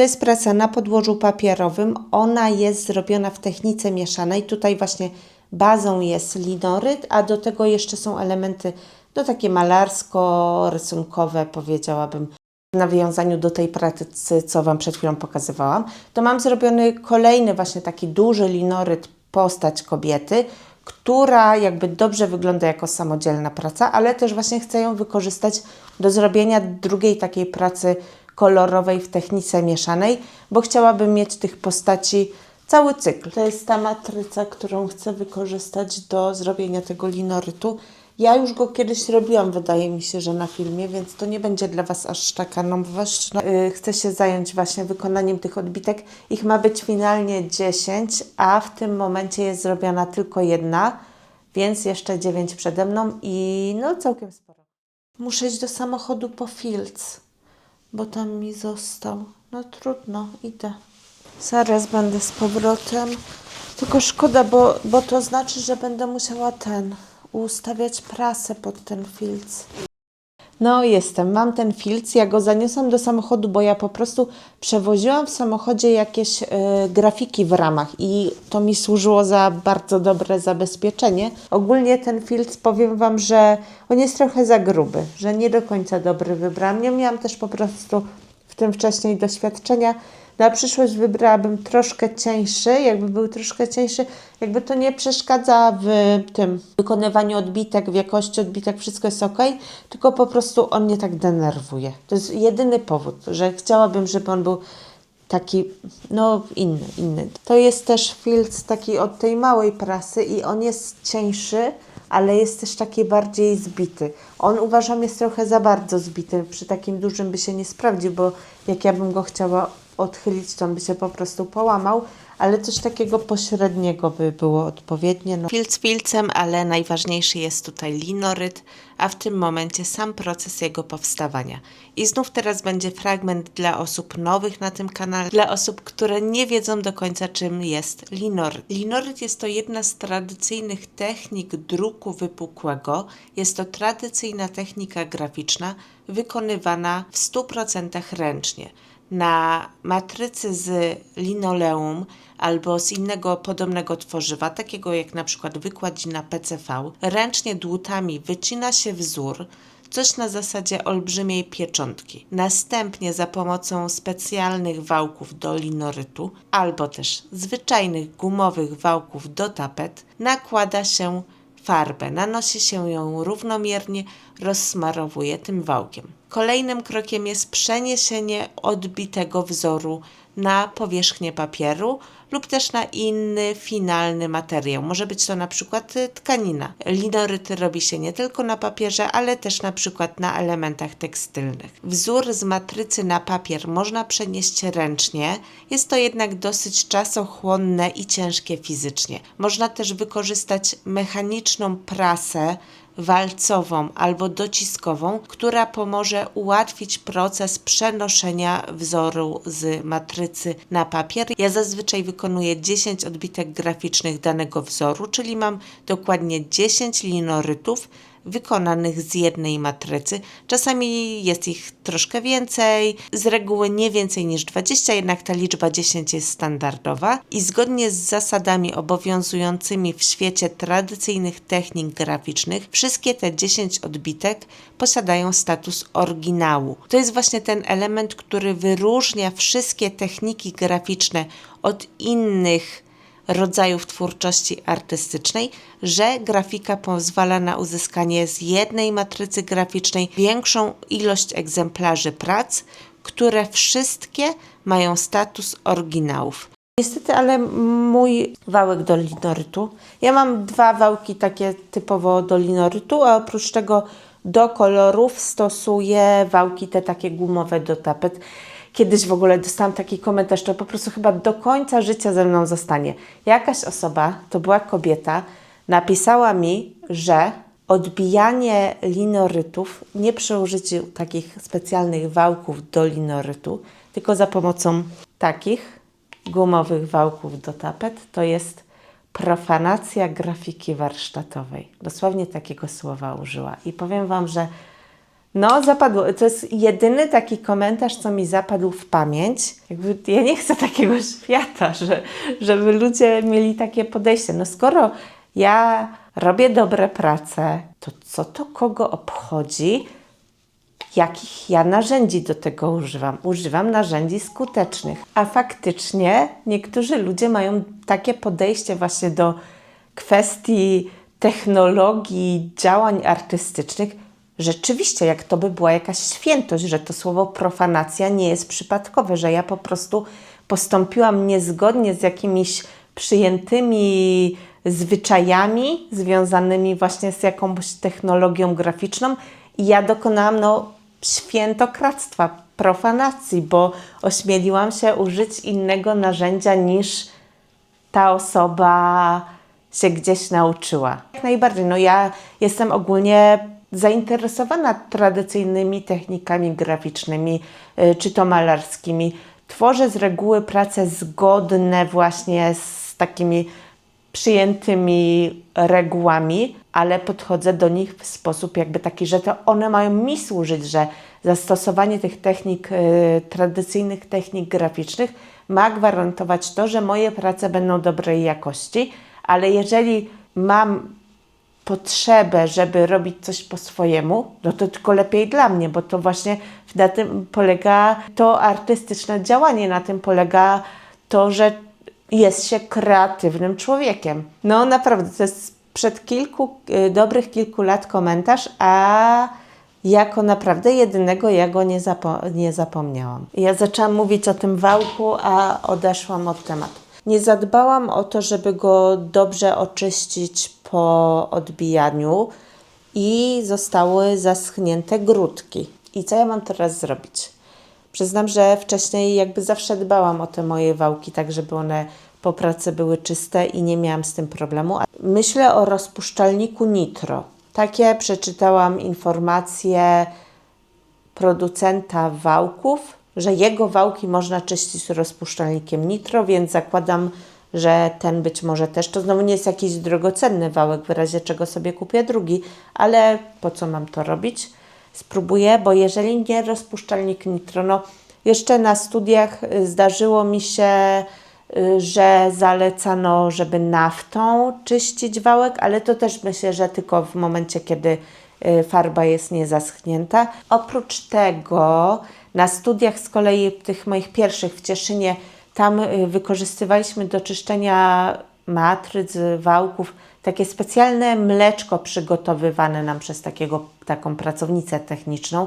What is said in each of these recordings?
To jest praca na podłożu papierowym. Ona jest zrobiona w technice mieszanej. Tutaj właśnie bazą jest linoryt, a do tego jeszcze są elementy no takie malarsko-rysunkowe, powiedziałabym, w nawiązaniu do tej pracy, co Wam przed chwilą pokazywałam. To mam zrobiony kolejny właśnie taki duży linoryt, postać kobiety, która jakby dobrze wygląda jako samodzielna praca, ale też właśnie chcę ją wykorzystać do zrobienia drugiej takiej pracy kolorowej w technice mieszanej, bo chciałabym mieć tych postaci cały cykl. To jest ta matryca, którą chcę wykorzystać do zrobienia tego linorytu. Ja już go kiedyś robiłam, wydaje mi się, że na filmie, więc to nie będzie dla Was aż taka nowość. No, yy, chcę się zająć właśnie wykonaniem tych odbitek. Ich ma być finalnie 10, a w tym momencie jest zrobiona tylko jedna, więc jeszcze 9 przede mną i no całkiem sporo. Muszę iść do samochodu po filc, bo tam mi został. No trudno, idę. Zaraz będę z powrotem. Tylko szkoda, bo, bo to znaczy, że będę musiała ten ustawiać prasę pod ten filc. No jestem, mam ten filc, ja go zaniosłam do samochodu, bo ja po prostu przewoziłam w samochodzie jakieś y, grafiki w ramach i to mi służyło za bardzo dobre zabezpieczenie. Ogólnie ten filc, powiem Wam, że on jest trochę za gruby, że nie do końca dobry wybrałam. Nie miałam też po prostu w tym wcześniej doświadczenia. Na przyszłość wybrałabym troszkę cieńszy, jakby był troszkę cieńszy, jakby to nie przeszkadza w tym wykonywaniu odbitek, w jakości odbitek, wszystko jest ok, tylko po prostu on mnie tak denerwuje. To jest jedyny powód, że chciałabym, żeby on był taki, no inny, inny. To jest też filc taki od tej małej prasy i on jest cieńszy, ale jest też taki bardziej zbity. On uważam jest trochę za bardzo zbity, przy takim dużym by się nie sprawdził, bo jak ja bym go chciała odchylić, to on by się po prostu połamał, ale coś takiego pośredniego by było odpowiednie. No. Filc filcem, ale najważniejszy jest tutaj linoryt, a w tym momencie sam proces jego powstawania. I znów teraz będzie fragment dla osób nowych na tym kanale, dla osób, które nie wiedzą do końca czym jest linoryt. Linoryt jest to jedna z tradycyjnych technik druku wypukłego. Jest to tradycyjna technika graficzna wykonywana w 100% ręcznie na matrycy z linoleum albo z innego podobnego tworzywa, takiego jak na przykład wykładzina PCV, ręcznie dłutami wycina się wzór, coś na zasadzie olbrzymiej pieczątki. Następnie za pomocą specjalnych wałków do linorytu albo też zwyczajnych gumowych wałków do tapet nakłada się farbę. Nanosi się ją równomiernie, rozsmarowuje tym wałkiem. Kolejnym krokiem jest przeniesienie odbitego wzoru na powierzchnię papieru lub też na inny finalny materiał. Może być to na przykład y, tkanina. Linoryty robi się nie tylko na papierze, ale też na przykład na elementach tekstylnych. Wzór z matrycy na papier można przenieść ręcznie, jest to jednak dosyć czasochłonne i ciężkie fizycznie. Można też wykorzystać mechaniczną prasę walcową albo dociskową, która pomoże ułatwić proces przenoszenia wzoru z matrycy na papier. Ja zazwyczaj wykonuję 10 odbitek graficznych danego wzoru, czyli mam dokładnie 10 linorytów wykonanych z jednej matrycy. Czasami jest ich troszkę więcej, z reguły nie więcej niż 20, jednak ta liczba 10 jest standardowa i zgodnie z zasadami obowiązującymi w świecie tradycyjnych technik graficznych, wszystkie te 10 odbitek posiadają status oryginału. To jest właśnie ten element, który wyróżnia wszystkie techniki graficzne od innych rodzajów twórczości artystycznej, że grafika pozwala na uzyskanie z jednej matrycy graficznej większą ilość egzemplarzy prac, które wszystkie mają status oryginałów. Niestety, ale mój wałek do linorytu. Ja mam dwa wałki takie typowo do linorytu, a oprócz tego do kolorów stosuję wałki te takie gumowe do tapet kiedyś w ogóle dostałam taki komentarz, to po prostu chyba do końca życia ze mną zostanie. Jakaś osoba, to była kobieta, napisała mi, że odbijanie linorytów nie przy użyciu takich specjalnych wałków do linorytu, tylko za pomocą takich gumowych wałków do tapet, to jest profanacja grafiki warsztatowej. Dosłownie takiego słowa użyła. I powiem Wam, że No, zapadło. To jest jedyny taki komentarz, co mi zapadł w pamięć. Jakby ja nie chcę takiego świata, że, żeby ludzie mieli takie podejście. No, skoro ja robię dobre prace, to co to kogo obchodzi, jakich ja narzędzi do tego używam? Używam narzędzi skutecznych. A faktycznie niektórzy ludzie mają takie podejście właśnie do kwestii technologii, działań artystycznych, rzeczywiście, jak to by była jakaś świętość, że to słowo profanacja nie jest przypadkowe, że ja po prostu postąpiłam niezgodnie z jakimiś przyjętymi zwyczajami związanymi właśnie z jakąś technologią graficzną i ja dokonałam no, świętokradztwa, profanacji, bo ośmieliłam się użyć innego narzędzia niż ta osoba się gdzieś nauczyła. Jak najbardziej, no ja jestem ogólnie zainteresowana tradycyjnymi technikami graficznymi, y, czy to malarskimi. Tworzę z reguły prace zgodne właśnie z takimi przyjętymi regułami, ale podchodzę do nich w sposób jakby taki, że to one mają mi służyć, że zastosowanie tych technik, y, tradycyjnych technik graficznych ma gwarantować to, że moje prace będą dobrej jakości, ale jeżeli mam potrzebę, żeby robić coś po swojemu, no to tylko lepiej dla mnie, bo to właśnie na tym polega to artystyczne działanie, na tym polega to, że jest się kreatywnym człowiekiem. No naprawdę, to jest przed kilku, y, dobrych kilku lat komentarz, a jako naprawdę jedynego ja go nie, zapo- nie zapomniałam. Ja zaczęłam mówić o tym wałku, a odeszłam od tematu. Nie zadbałam o to, żeby go dobrze oczyścić po odbijaniu i zostały zaschnięte grudki. I co ja mam teraz zrobić? Przyznam, że wcześniej jakby zawsze dbałam o te moje wałki, tak żeby one po pracy były czyste i nie miałam z tym problemu. Myślę o rozpuszczalniku nitro. Takie przeczytałam informacje producenta wałków, że jego wałki można czyścić rozpuszczalnikiem nitro, więc zakładam, że ten być może też. To znowu nie jest jakiś drogocenny wałek, w razie czego sobie kupię drugi, ale po co mam to robić? Spróbuję, bo jeżeli nie rozpuszczalnik nitro, no jeszcze na studiach y, zdarzyło mi się, y, że zalecano, żeby naftą czyścić wałek, ale to też myślę, że tylko w momencie, kiedy y, farba jest niezaschnięta. Oprócz tego na studiach z kolei tych moich pierwszych w Cieszynie tam wykorzystywaliśmy do czyszczenia matryc, wałków takie specjalne mleczko przygotowywane nam przez takiego, taką pracownicę techniczną.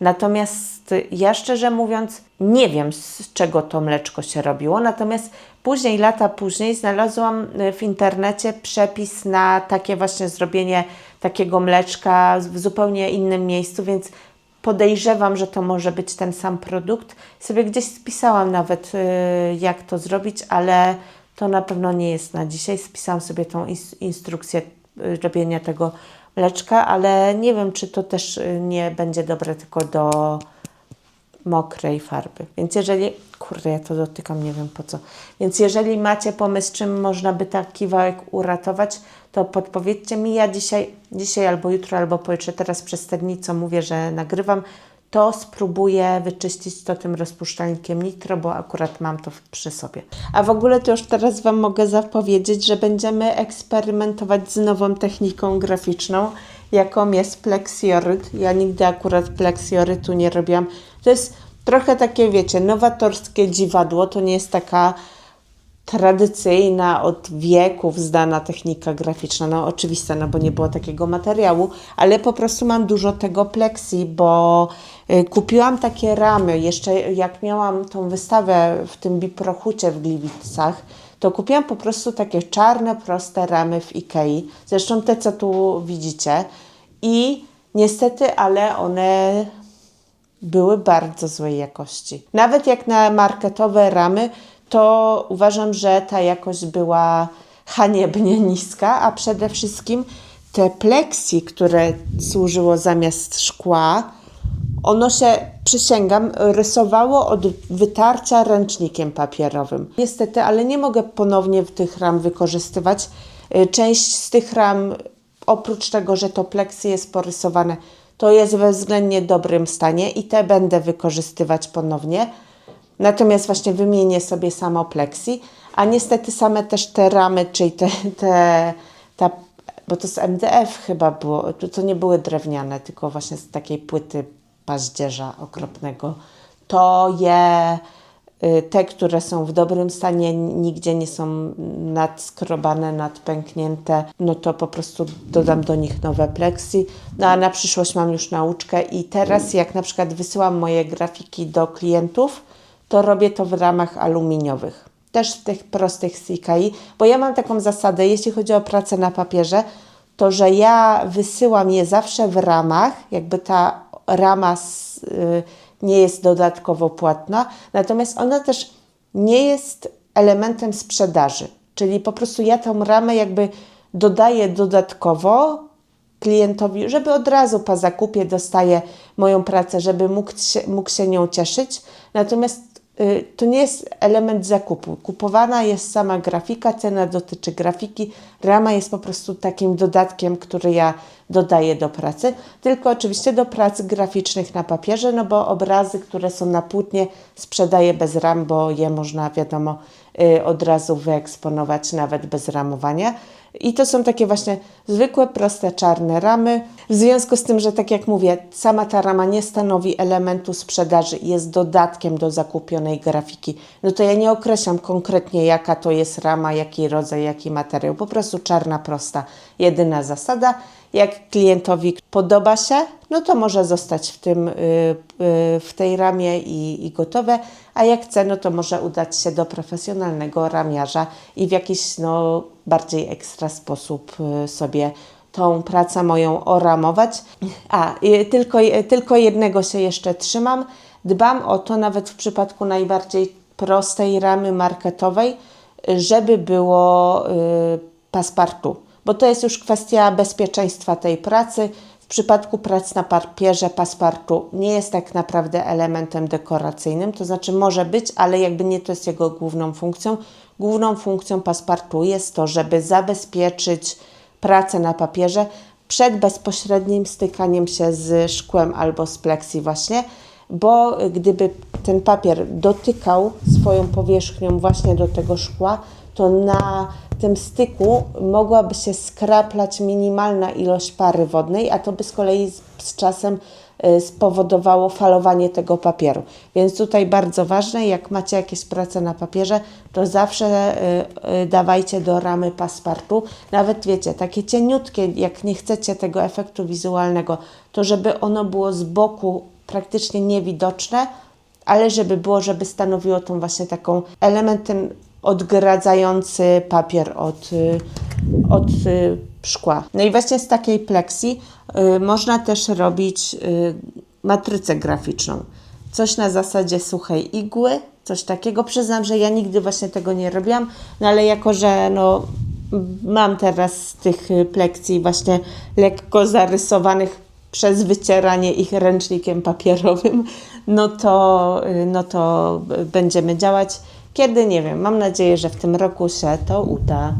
Natomiast ja szczerze mówiąc nie wiem z czego to mleczko się robiło. Natomiast później, lata później znalazłam w internecie przepis na takie właśnie zrobienie takiego mleczka w zupełnie innym miejscu, więc podejrzewam, że to może być ten sam produkt. Sobie gdzieś spisałam nawet jak to zrobić, ale to na pewno nie jest na dzisiaj. Spisałam sobie tą instrukcję y, robienia tego mleczka, ale nie wiem, czy to też y, nie będzie dobre tylko do mokrej farby. Więc jeżeli, kurde, ja to dotykam, nie wiem po co. Więc jeżeli macie pomysł, czym można by taki wałek uratować, to podpowiedzcie mi. Ja dzisiaj, dzisiaj albo jutro, albo pojutrze, teraz przez te dni, co mówię, że nagrywam, to spróbuję wyczyścić to tym rozpuszczalnikiem nitro, bo akurat mam to przy sobie. A w ogóle to już teraz Wam mogę zapowiedzieć, że będziemy eksperymentować z nową techniką graficzną, jaką jest plexioryt. Ja nigdy akurat plexiorytu nie robiłam. To jest trochę takie, wiecie, nowatorskie dziwadło. To nie jest taka tradycyjna, od wieków zdana technika graficzna. No oczywiste, no bo nie było takiego materiału, ale po prostu mam dużo tego pleksji, bo y, kupiłam takie ramy, jeszcze jak miałam tą wystawę w tym Biprochucie w Gliwicach, to kupiłam po prostu takie czarne, proste ramy w Ikei. Zresztą te, co tu widzicie. I niestety, ale one były bardzo złej jakości. Nawet jak na marketowe ramy, to uważam, że ta jakość była haniebnie niska, a przede wszystkim te pleksji, które służyło zamiast szkła, ono się, przysięgam, rysowało od wytarcia ręcznikiem papierowym. Niestety, ale nie mogę ponownie tych ram wykorzystywać. Y, część z tych ram, oprócz tego, że to pleksy jest porysowane, to jest we względnie dobrym stanie i te będę wykorzystywać ponownie. Natomiast właśnie wymienię sobie samo plexi, a niestety same też te ramy, czyli te, te ta, bo to z MDF chyba było, to, to nie były drewniane, tylko właśnie z takiej płyty paździerza okropnego. To je te, które są w dobrym stanie, nigdzie nie są nadskrobane, nadpęknięte, no to po prostu dodam do nich nowe plexi. No a na przyszłość mam już nauczkę i teraz jak na przykład wysyłam moje grafiki do klientów, to robię to w ramach aluminiowych. Też w tych prostych CKI, bo ja mam taką zasadę, jeśli chodzi o pracę na papierze, to że ja wysyłam je zawsze w ramach, jakby ta rama z, y, nie jest dodatkowo płatna, natomiast ona też nie jest elementem sprzedaży. Czyli po prostu ja tą ramę jakby dodaję dodatkowo klientowi, żeby od razu po zakupie dostaje moją pracę, żeby mógł się, mógł się nią cieszyć. Natomiast to nie jest element zakupu. Kupowana jest sama grafika, cena dotyczy grafiki, rama jest po prostu takim dodatkiem, który ja dodaję do pracy. Tylko oczywiście do prac graficznych na papierze, no bo obrazy, które są na płótnie, sprzedaję bez ram, bo je można, wiadomo, y, od razu wyeksponować nawet bez ramowania. I to są takie właśnie zwykłe, proste, czarne ramy. W związku z tym, że tak jak mówię, sama ta rama nie stanowi elementu sprzedaży, jest dodatkiem do zakupionej grafiki, no to ja nie określam konkretnie, jaka to jest rama, jaki rodzaj, jaki materiał. Po prostu czarna, prosta, jedyna zasada. Jak klientowi podoba się, no to może zostać w, tym, y, y, w tej ramie i, i gotowe, a jak chce, no to może udać się do profesjonalnego ramiarza i w jakiś no, bardziej ekstra sposób y, sobie tą pracę moją oramować. A, tylko, tylko jednego się jeszcze trzymam. Dbam o to nawet w przypadku najbardziej prostej ramy marketowej, żeby było y, paspartu bo to jest już kwestia bezpieczeństwa tej pracy. W przypadku prac na papierze paspartu nie jest tak naprawdę elementem dekoracyjnym, to znaczy może być, ale jakby nie to jest jego główną funkcją. Główną funkcją paspartu jest to, żeby zabezpieczyć pracę na papierze przed bezpośrednim stykaniem się z szkłem albo z pleksji właśnie, bo gdyby ten papier dotykał swoją powierzchnią właśnie do tego szkła, to na tym styku mogłaby się skraplać minimalna ilość pary wodnej, a to by z kolei z, z czasem y, spowodowało falowanie tego papieru. Więc tutaj bardzo ważne, jak macie jakieś prace na papierze, to zawsze y, y, dawajcie do ramy paspartu. Nawet wiecie, takie cieniutkie, jak nie chcecie tego efektu wizualnego, to żeby ono było z boku praktycznie niewidoczne, ale żeby było, żeby stanowiło tą właśnie taką elementem odgradzający papier od, y, od y, szkła. No i właśnie z takiej pleksji y, można też robić matrycę graficzną. Coś na zasadzie suchej igły, coś takiego. Przyznam, że ja nigdy właśnie tego nie robiłam, no ale jako, że no, mam teraz tych plekcji właśnie lekko zarysowanych przez wycieranie ich ręcznikiem papierowym, no to, no to będziemy działać. Kiedy? Nie wiem. Mam nadzieję, że w tym roku się to uda.